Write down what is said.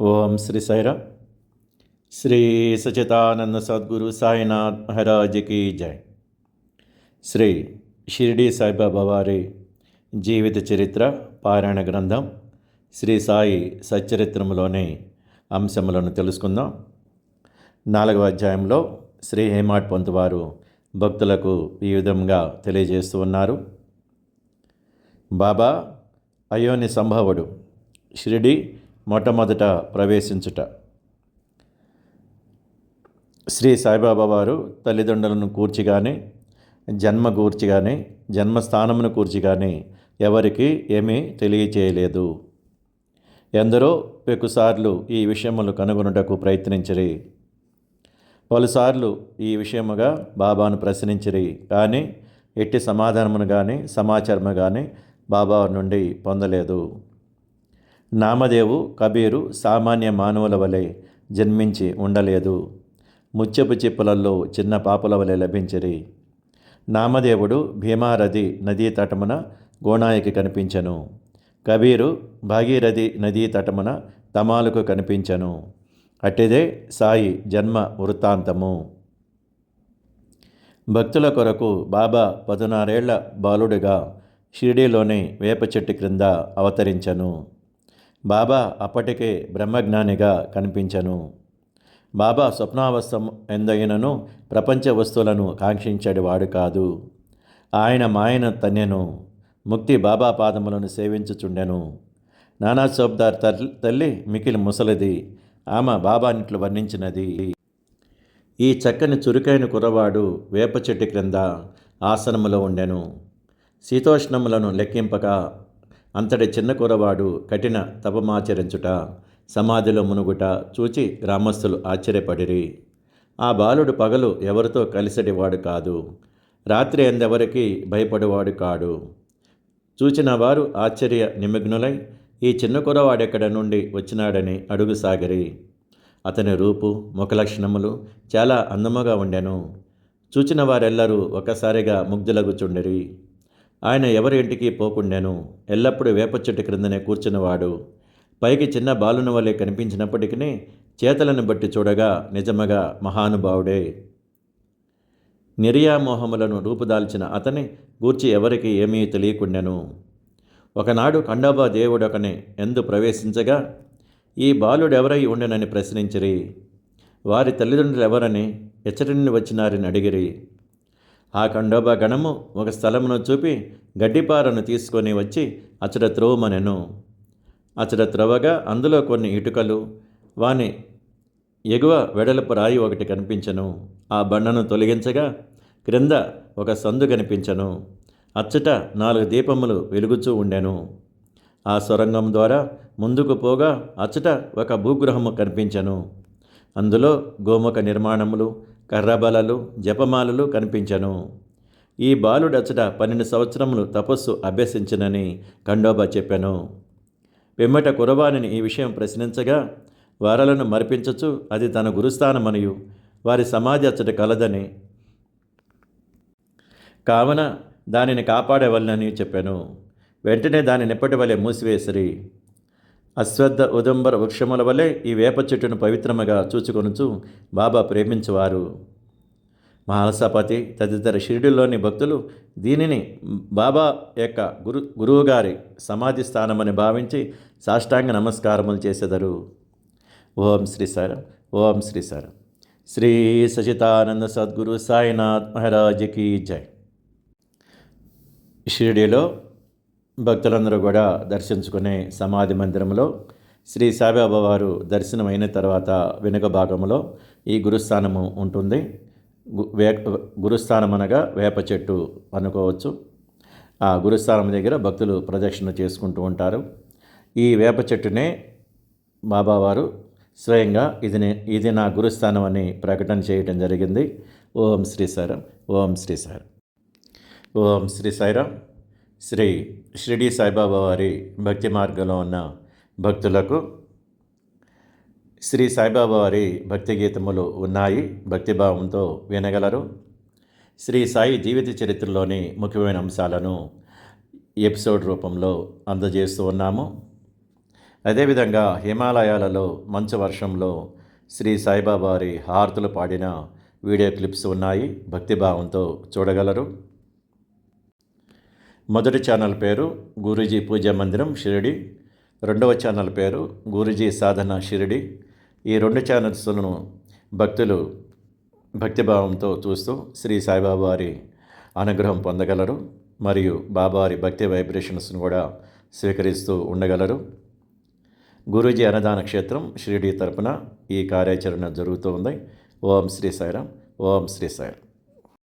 ఓం శ్రీ సైరా శ్రీ సచితానంద సద్గురు సాయినాథ్ మహారాజ్కి జై. శ్రీ షిరిడి సాయిబాబా వారి జీవిత చరిత్ర పారాయణ గ్రంథం శ్రీ సాయి సచ్చరిత్రములోని అంశములను తెలుసుకుందాం. నాలుగవ అధ్యాయంలో శ్రీ హేమాడ్ పంత్ వారు భక్తులకు ఈ విధంగా తెలియజేస్తూ ఉన్నారు. బాబా అయోని సంభవుడు షిరిడి మొట్టమొదట ప్రవేశించుట. శ్రీ సాయిబాబా వారు తల్లిదండ్రులను కూర్చి కానీ జన్మ కూర్చిగానే జన్మస్థానమును కూర్చి కానీ ఎవరికి ఏమీ తెలియచేయలేదు. ఎందరో ఎక్కుసార్లు ఈ విషయములు కనుగొనుటకు ప్రయత్నించిరి. పలుసార్లు ఈ విషయముగా బాబాను ప్రశ్నించిరి. కానీ ఎట్టి సమాధానమును కానీ సమాచారము కానీ బాబా నుండి పొందలేదు. నామదేవు కబీరు సామాన్య మానవుల వలె జన్మించి ఉండలేదు. ముత్యపు చిప్పులలో చిన్న పాపుల వలె లభించిరి. నామదేవుడు భీమారథి నదీ తటమున గోణాయికి కనిపించను. కబీరు భాగీరథి నదీ తటమున తమాలకు కనిపించను. అట్టిదే సాయి జన్మ వృత్తాంతము. భక్తుల కొరకు బాబా పదునారేళ్ళ బాలుడిగా షిరిడీలోని వేప చెట్టు క్రింద అవతరించను. బాబా అప్పటికే బ్రహ్మజ్ఞానిగా కనిపించను. బాబా స్వప్నావస్థ ఎందైనను ప్రపంచ వస్తువులను కాంక్షించేవాడు కాదు. ఆయన మాయన తన్యను ముక్తి బాబా పాదములను సేవించుచుండెను. నానా చౌబ్దార్ తల్లి మికిలి ముసలిది ఆమె బాబానిట్లు వర్ణించినది. ఈ చక్కని చురుకైన కురవాడు వేప చెట్టు క్రింద ఆసనములో ఉండెను. శీతోష్ణములను లెక్కింపక అంతటి చిన్న కురవాడు కఠిన తపమాచరించుట సమాధిలో మునుగుట చూచి గ్రామస్తులు ఆశ్చర్యపడిరి. ఆ బాలుడు పగలు ఎవరితో కలిసటివాడు కాదు రాత్రి ఎందెవరికి భయపడేవాడు కాడు. చూచిన వారు ఆశ్చర్య నిమగ్నులై ఈ చిన్న కురవాడెక్కడ నుండి వచ్చినాడని అడుగుసాగిరి అతని రూపు ముఖలక్షణములు చాలా అందముగా ఉండెను. చూచిన వారెల్లరూ ఒకసారిగా ముగ్ధులగుచుండిరి. ఆయన ఎవరి ఇంటికి పోకుండాను ఎల్లప్పుడూ వేప చెట్టు క్రిందనే కూర్చున్నవాడు. పైకి చిన్న బాలుని వలె కనిపించినప్పటికీ చేతలను బట్టి చూడగా నిజముగా మహానుభావుడే. నిర్యామోహములను రూపుదాల్చిన అతని గూర్చి ఎవరికి ఏమీ తెలియకుండాను. ఒకనాడు ఖండోబా దేవుడొకని ఎందు ప్రవేశించగా ఈ బాలుడెవరై ఉండెనని ప్రశ్నించిరి. వారి తల్లిదండ్రులు ఎవరని ఎచ్చటి నుండి వచ్చినారని అడిగిరి. ఆ ఖండోబా గణము ఒక స్థలమును చూపి గడ్డిపారను తీసుకొని వచ్చి అచట త్రోవమనెను. అచట త్రవగా అందులో కొన్ని ఇటుకలు వాని ఎగువ వెడలపు రాయి ఒకటి కనిపించను. ఆ బండను తొలగించగా క్రింద ఒక సందు కనిపించను. అచ్చట నాలుగు దీపములు వెలుగుచూ ఉండెను. ఆ సొరంగం ద్వారా ముందుకు పోగా అచ్చట ఒక భూగ్రహము కనిపించను. అందులో గోముఖ నిర్మాణములు కర్రబలలు జపమాలలు కనిపించను. ఈ బాలుడచ్చట పన్నెండు సంవత్సరములు తపస్సు అభ్యసించనని ఖండోబా చెప్పాను. పిమ్మట కురవాణిని ఈ విషయం ప్రశ్నించగా వారలను మరిపించచ్చు అది తన గురుస్థానమనియు. వారి సమాధి అచ్చట కలదని. కావున దానిని కాపాడవలనని చెప్పాను. వెంటనే దానిని ఎప్పటి వలె మూసివేసిరి. అశ్వద్ధ ఉదంబర వృక్షముల వలె ఈ వేప చెట్టును పవిత్రముగా చూచుకొనుచు బాబా ప్రేమించేవారు. మహాలసాపతి తదితర షిరిడిలోని భక్తులు దీనిని బాబా యొక్క గురు గురువుగారి సమాధి స్థానమని భావించి సాష్టాంగ నమస్కారములు చేసెదరు. ఓం శ్రీ సారం ఓం శ్రీ సారం శ్రీ సచితానంద సద్గురు సాయినాథ్ మహారాజ్కి జై. షిరిడిలో భక్తులందరూ కూడా దర్శించుకునే సమాధి మందిరంలో శ్రీ సాయిబాబా వారు దర్శనం అయిన తర్వాత వెనుక భాగంలో ఈ గురుస్థానము ఉంటుంది. వే గురుస్థానం అనగా వేప చెట్టు అనుకోవచ్చు. ఆ గురుస్థానం దగ్గర భక్తులు ప్రదక్షిణ చేసుకుంటూ ఉంటారు. ఈ వేప చెట్టునే బాబావారు స్వయంగా ఇది ఇది నా గురుస్థానం అని ప్రకటన చేయటం జరిగింది. ఓం శ్రీ సారం ఓం శ్రీ సారం ఓం శ్రీ సాయిరామ్. శ్రీ షిరిడి సాయిబాబా వారి భక్తి మార్గంలో ఉన్న భక్తులకు శ్రీ సాయిబాబా వారి భక్తి గీతములు ఉన్నాయి. భక్తిభావంతో వినగలరు. శ్రీ సాయి జీవిత చరిత్రలోని ముఖ్యమైన అంశాలను ఎపిసోడ్ రూపంలో అందజేస్తూ ఉన్నాము. అదేవిధంగా హిమాలయాలలో మంచు వర్షంలో శ్రీ సాయిబాబా వారి హారతులు పాడిన వీడియో క్లిప్స్ ఉన్నాయి. భక్తిభావంతో చూడగలరు. మొదటి ఛానల్ పేరు గురూజీ పూజా మందిరం షిరిడి. రెండవ ఛానల్ పేరు గురూజీ సాధన షిరిడి. ఈ రెండు ఛానల్స్లను భక్తులు భక్తిభావంతో చూస్తూ శ్రీ సాయిబాబా వారి అనుగ్రహం పొందగలరు మరియు బాబావారి భక్తి వైబ్రేషన్స్ను కూడా స్వీకరిస్తూ ఉండగలరు. గురూజీ అన్నదాన క్షేత్రం షిరిడి తరపున ఈ కార్యాచరణ జరుగుతూ ఉంది. ఓం శ్రీ సాయిరాం ఓం శ్రీ సాయిరాం